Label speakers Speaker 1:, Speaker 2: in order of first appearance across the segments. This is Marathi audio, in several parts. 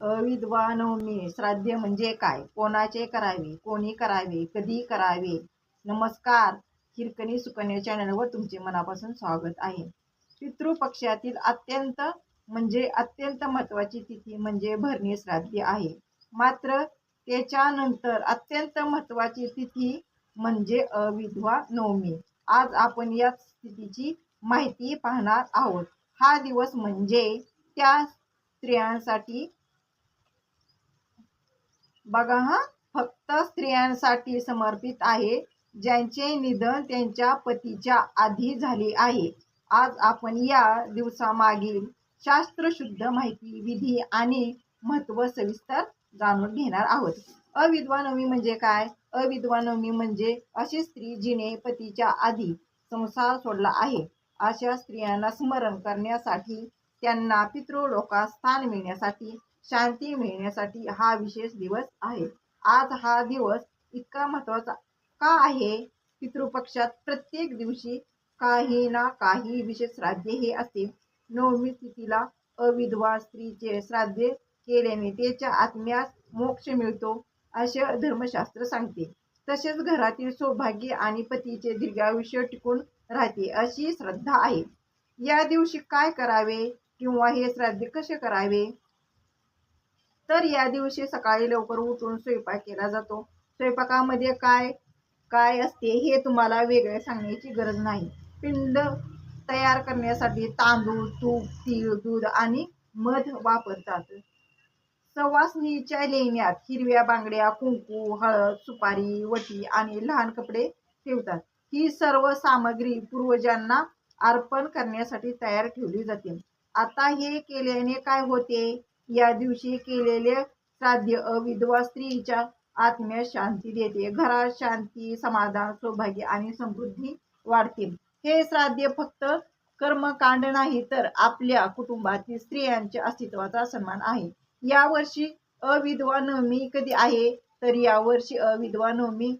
Speaker 1: अविधवा नवमी श्राद्ध म्हणजे काय? कोणाचे करावे? कोणी करावे? कधी करावे? नमस्कार. हिरकणी सुकन्या चॅनलवर तुमचे मनापासून स्वागत आहे. पितृपक्षातील अत्यंत म्हणजे अत्यंत महत्त्वाची तिथी म्हणजे भरणी श्राद्ध आहे. मात्र त्याच्यानंतर अत्यंत महत्त्वाची तिथी म्हणजे अविधवा नवमी. आज आपण या स्थितीची माहिती पाहणार आहोत. हा दिवस म्हणजे त्या स्त्रियांसाठी बघा हा फक्त स्त्रियांसाठी समर्पित आहे ज्यांचे निधन त्यांच्या पतीच्या आधी झाले आहे. आज आपण या दिवसामागील शास्त्रशुद्ध माहिती विधी आणि महत्त्व सविस्तर जाणून घेणार आहोत. अविद्वानवमी म्हणजे काय? अविद्वानवमी म्हणजे अशी स्त्री जिने पतीच्या आधी संसार सोडला आहे. अशा स्त्रियांना स्मरण करण्यासाठी त्यांना पितृलोकात स्थान मिळण्यासाठी शांती मिळण्यासाठी हा विशेष दिवस आहे. आज हा दिवस इतका महत्त्वाचा का आहे? पितृपक्षात प्रत्येक दिवशी काही ना काही विशेष श्राद्ध हे असते. नवमी तिथीला अविधवा स्त्रीचे श्राद्ध केल्याने त्याच्या आत्म्यास मोक्ष मिळतो असे धर्मशास्त्र सांगते. तसेच घरातील सौभाग्य आणि पतीचे दीर्घायुष्य टिकून राहते अशी श्रद्धा आहे. या दिवशी काय करावे? किंवा हे श्राद्ध कसे करावे? तर या दिवशी सकाळी लवकर उठून स्वयंपाक केला जातो. स्वयंपाकामध्ये काय काय असते हे तुम्हाला वेगळे सांगण्याची गरज नाही. पिंड तयार करण्यासाठी तांदूळ तूप तीळ दूध आणि मध वापरतात. सवासनीच्या लेण्यात हिरव्या बांगड्या कुंकू हळद सुपारी वटी आणि लहान कपडे ठेवतात. ही सर्व सामग्री पूर्वजांना अर्पण करण्यासाठी तयार ठेवली जाते. आता हे केल्याने काय होते? या दिवशी केलेले श्राद्ध अविधवा स्त्रीच्या आत्म्यास शांती देते. घरात शांती समाधान सौभाग्य आणि समृद्धी वाढते. हे श्राद्ध फक्त कर्मकांड नाही तर आपल्या कुटुंबातील स्त्रियांच्या अस्तित्वाचा सन्मान आहे. यावर्षी अविधवा नवमी कधी आहे? तर यावर्षी अविधवा नवमी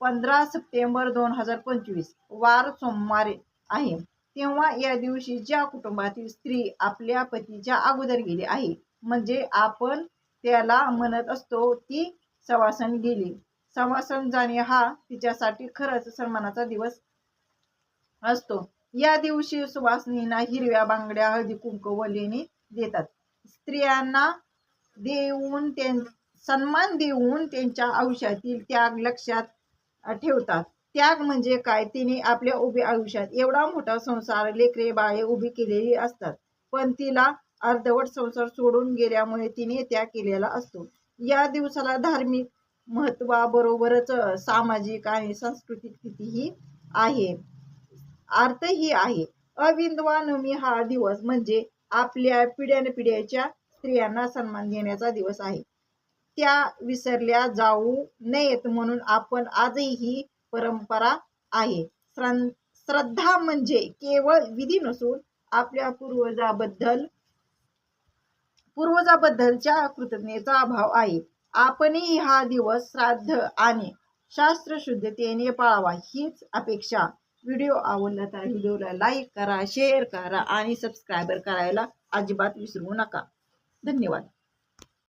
Speaker 1: पंधरा सप्टेंबर दोन हजार पंचवीस वार सोमवारी आहे. तेव्हा या दिवशी ज्या कुटुंबातील स्त्री आपल्या पतीच्या अगोदर गेली आहे म्हणजे आपण त्याला म्हणत असतो ती सवासन गेली. सवासन जाणे हा तिच्यासाठी खरंच सन्मानाचा दिवस असतो. या दिवशी सुवासनींना हिरव्या बांगड्या हळदी कुंकू व लेणी देतात. स्त्रियांना देऊन त्यां सन्मान देऊन त्यांच्या आयुष्यातील त्याग लक्षात ठेवतात. त्याग म्हणजे काय? तिने आपल्या उभ्या आयुष्यात एवढा मोठा संसार लेकरे बाळे उभी केलेली असतात. पण तिला अर्धवट संसार सोडून गेल्यामुळे तिने त्याग केलेला असतो. या दिवसाला धार्मिक महत्वाबरोबरच सामाजिक आणि सांस्कृतिक स्थितीही आहे. अर्थही आहे. अविंदवा नवमी हा दिवस म्हणजे आपल्या पिढ्यानपिढ्याच्या स्त्रियांना सन्मान देण्याचा दिवस आहे. त्या विसरल्या जाऊ नयेत म्हणून आपण आजही ही परंपरा आहे. श्रद्धा म्हणजे केवळ विधी नसून आपल्या पूर्वजाबद्दल पूर्वजाबद्दलच्या कृतज्ञतेचा अभाव आहे. आपणही हा दिवस श्राद्ध आणि शास्त्रशुद्धतेने पाळावा हीच अपेक्षा. व्हिडिओ आवडला तर व्हिडिओला लाईक करा शेअर करा आणि सबस्क्रायबर करायला अजिबात विसरू नका. धन्यवाद.